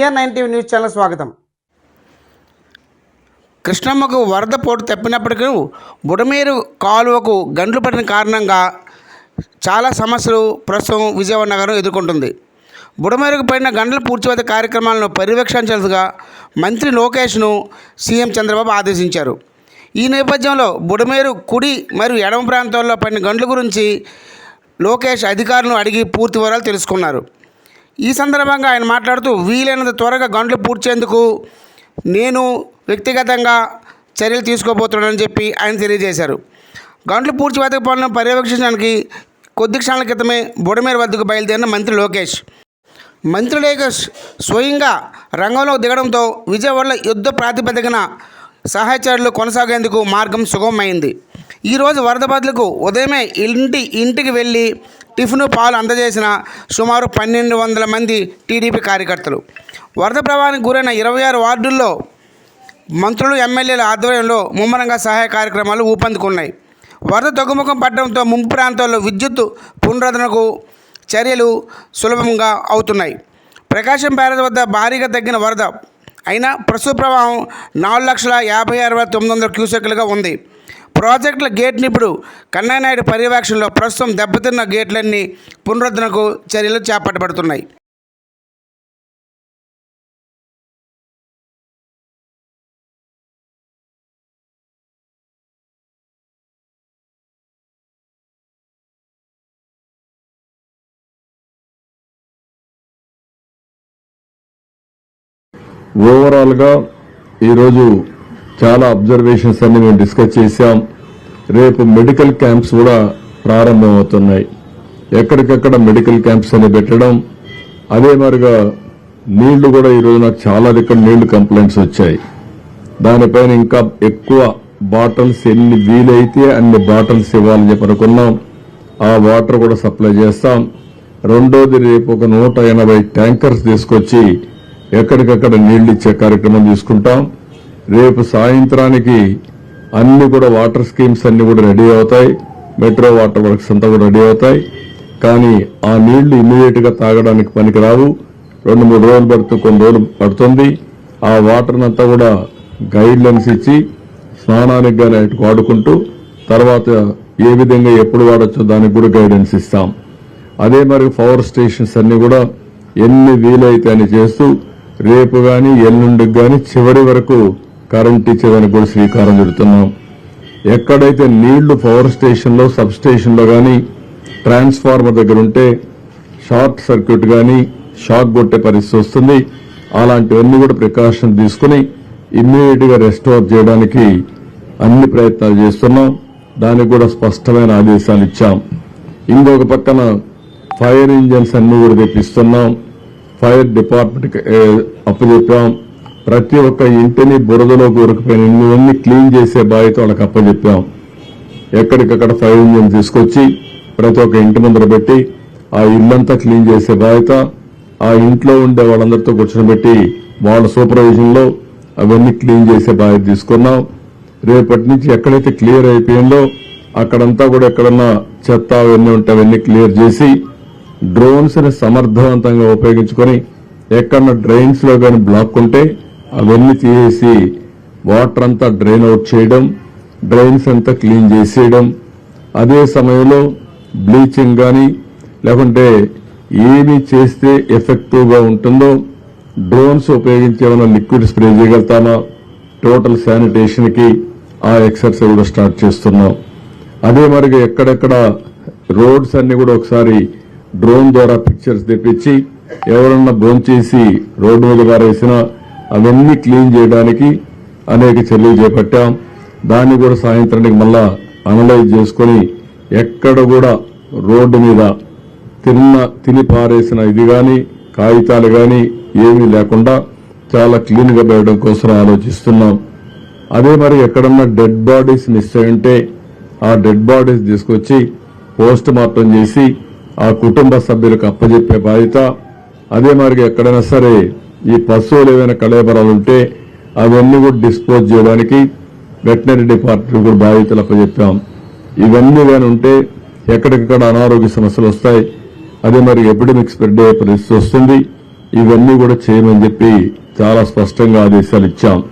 VR nine TV news channel స్వాగతం. కృష్ణమ్మకు వరద పోటు తప్పినప్పటికీ బుడమేరు కాలువకు గండ్లు పడిన కారణంగా చాలా సమస్యలు ప్రస్తుతం విజయవాడ నగరం ఎదుర్కొంటుంది. బుడమేరుకు పడిన గంటల పూడ్చివేత కార్యక్రమాలను పర్యవేక్షించాల్సిగా మంత్రి లోకేష్ను సీఎం చంద్రబాబు ఆదేశించారు. ఈ నేపథ్యంలో బుడమేరు కుడి మరియు ఎడమ ప్రాంతాల్లో పడిన గంటల గురించి లోకేష్ అధికారులను అడిగి పూర్తి వివరాలు తెలుసుకున్నారు. ఈ సందర్భంగా ఆయన మాట్లాడుతూ వీలైనంత త్వరగా గంటలు పూడ్చేందుకు నేను వ్యక్తిగతంగా చర్యలు తీసుకోబోతున్నానని చెప్పి ఆయన తెలియజేశారు. గంటలు పూడ్చివేత పనులను పర్యవేక్షించడానికి కొద్ది క్షణాల క్రితమే బుడమేరు వద్దకు బయలుదేరిన మంత్రి లోకేష్. మంత్రి లోకేష్ స్వయంగా రంగంలో దిగడంతో విజయవాడలో యుద్ధ ప్రాతిపదికన సహాయ చర్యలు కొనసాగేందుకు మార్గం సుగమమైంది. ఈరోజు వరద బాధితులకు ఉదయమే ఇంటి ఇంటికి వెళ్ళి టిఫిన్ పాలు అందజేసిన సుమారు పన్నెండు వందల మంది టీడీపీ కార్యకర్తలు. వరద ప్రవాహానికి గురైన ఇరవై ఆరు వార్డుల్లో మంత్రులు ఎమ్మెల్యేల ఆధ్వర్యంలో ముమ్మరంగా సహాయ కార్యక్రమాలు ఊపందుకున్నాయి. వరద తగ్గుముఖం పడడంతో ముంపు ప్రాంతాల్లో విద్యుత్ పునరుద్ధరణకు చర్యలు సులభంగా అవుతున్నాయి. ప్రకాశం బ్యారేజ్ వద్ద భారీగా తగ్గిన వరద అయినా ప్రస్తుత ప్రవాహం నాలుగు లక్షల యాభై ఆరు వేల తొమ్మిది వందల క్యూసెక్లుగా ఉంది. ప్రాజెక్టుల గేట్ని ఇప్పుడు కన్నానాయుడు పర్యవేక్షణలో ప్రస్తుతం దెబ్బతిన్న గేట్లన్నీ పునరుద్ధరణకు చర్యలు చేపట్టబడుతున్నాయి. ఓవరాల్గా ఈరోజు చాలా అబ్జర్వేషన్స్ అన్ని మేము డిస్కస్ చేశాం. రేపు మెడికల్ క్యాంప్స్ కూడా ప్రారంభమవుతున్నాయి. ఎక్కడికక్కడ మెడికల్ క్యాంప్స్ అని పెట్టడం అదే మరిగా నీళ్ళు కూడా ఈరోజు నాకు చాలా దగ్గర నీళ్ళు కంప్లైంట్స్ వచ్చాయి. దానిపైన ఇంకా ఎక్కువ బాటిల్స్ ఎన్ని వీలైతే అన్ని బాటిల్స్ ఇవ్వాలని చెప్పి అనుకున్నాం. ఆ వాటర్ కూడా సప్లై చేస్తాం. రెండోది రేపు ఒక నూట ఎనభై ట్యాంకర్స్ తీసుకొచ్చి ఎక్కడికక్కడ నీళ్ళు ఇచ్చే కార్యక్రమం తీసుకుంటాం. రేపు సాయంత్రానికి అన్ని కూడా వాటర్ స్కీమ్స్ అన్ని కూడా రెడీ అవుతాయి. మెట్రో వాటర్ వర్క్స్ అంతా కూడా రెడీ అవుతాయి. కానీ ఆ నీళ్ళు ఇమీడియట్గా తాగడానికి పనికిరావు. రెండు మూడు రోజులు పడుతుంది కొన్ని రోజులు పడుతుంది. ఆ వాటర్ అంతా కూడా గైడ్ లైన్స్ ఇచ్చి స్నానానికి కానీ వాడుకుంటూ తర్వాత ఏ విధంగా ఎప్పుడు వాడచ్చో దానికి కూడా గైడెన్స్ ఇస్తాం. అదే మరి పవర్ స్టేషన్స్ అన్ని కూడా ఎన్ని వీలైతే అని చేస్తూ రేపు గాని ఎల్లుండికి గాని చివరి వరకు కరెంట్ ఇచ్చేదానికి కూడా శ్రీకారం చుడుతున్నాం. ఎక్కడైతే నీళ్ళు పవర్ స్టేషన్లో సబ్ స్టేషన్లో కానీ ట్రాన్స్ఫార్మర్ దగ్గర ఉంటే షార్ట్ సర్క్యూట్ కానీ షాక్ కొట్టే పరిస్థితి వస్తుంది. అలాంటివన్నీ కూడా ప్రికాషన్ తీసుకుని ఇమ్మీడియట్గా రెస్టోర్ చేయడానికి అన్ని ప్రయత్నాలు చేస్తున్నాం. దానికి కూడా స్పష్టమైన ఆదేశాలు ఇచ్చాం. ఇంకొక పక్కన ఫైర్ ఇంజన్స్ అన్ని కూడా తెప్పిస్తున్నాం. Fire department అప్పచెప్పాం. ప్రతి ఒక్క ఇంటిని బురదలో కూరుకుపోయిన క్లీన్ చేసే బాధ్యత వాళ్ళకి అప్పచెప్పాం. ఎక్కడికక్కడ ఫైర్ ఇంజిన్ తీసుకొచ్చి ప్రతి ఒక్క ఇంటి ముందర పెట్టి ఆ ఇల్లంతా క్లీన్ చేసే బాధ్యత ఆ ఇంట్లో ఉండే వాళ్ళందరితో కూర్చోబెట్టి వాళ్ళ సూపర్వైజన్లో అవన్నీ క్లీన్ చేసే బాధ్యత తీసుకున్నాం. రేపటి నుంచి ఎక్కడైతే క్లియర్ అయిపోయిందో అక్కడంతా కూడా ఎక్కడన్నా చెత్త అవన్నీ ఉంటే అవన్నీ క్లియర్ చేసి డ్రోన్స్ని సమర్థవంతంగా ఉపయోగించుకొని ఎక్కడన్నా డ్రైన్స్లో కానీ బ్లాక్ ఉంటే అవన్నీ తీసేసి వాటర్ అంతా డ్రైన్ అవుట్ చేయడం డ్రైన్స్ అంతా క్లీన్ చేసేయడం. అదే సమయంలో బ్లీచింగ్ కానీ లేకుంటే ఏమి చేస్తే ఎఫెక్టివ్గా ఉంటుందో డ్రోన్స్ ఉపయోగించి ఏమైనా లిక్విడ్ స్ప్రే చేయగలుగుతామా? టోటల్ శానిటేషన్కి ఆ ఎక్సర్సైజ్ కూడా స్టార్ట్ చేస్తున్నాం. అదే మరి ఎక్కడెక్కడ రోడ్స్ అన్ని కూడా ఒకసారి డ్రోన్ ద్వారా పిక్చర్స్ తెప్పించి ఎవరన్నా భోంచేసి రోడ్డు మీద పారేసినా అవన్నీ క్లీన్ చేయడానికి అనేక చర్యలు చేపట్టాం. దాన్ని కూడా సాయంత్రానికి మళ్ళా అనలైజ్ చేసుకుని ఎక్కడ కూడా రోడ్డు మీద తిన్న తిని పారేసిన ఇది కానీ కాగితాలు కానీ ఏమీ లేకుండా చాలా క్లీన్గా పెట్టడం కోసం ఆలోచిస్తున్నాం. అదే మరి ఎక్కడన్నా డెడ్ బాడీస్ మిస్ అయి ఉంటే ఆ డెడ్ బాడీస్ తీసుకొచ్చి పోస్ట్ మార్టం చేసి ఆ కుటుంబ సభ్యులకు అప్పజెప్పే బాధ్యత. అదే మరి ఎక్కడైనా సరే ఈ పశువులు ఏమైనా కళేబరాలు ఉంటే అవన్నీ కూడా డిస్పోజ్ చేయడానికి వెటనరీ డిపార్ట్మెంట్ కూడా బాధ్యతలు అప్పచెప్పాం. ఇవన్నీ కానీ ఉంటే ఎక్కడికక్కడ అనారోగ్య సమస్యలు వస్తాయి. అదే మరి ఎపిడమిక్ స్ప్రెడ్ అయ్యే పరిస్థితి వస్తుంది. ఇవన్నీ కూడా చేయమని చెప్పి చాలా స్పష్టంగా ఆదేశాలు ఇచ్చాం.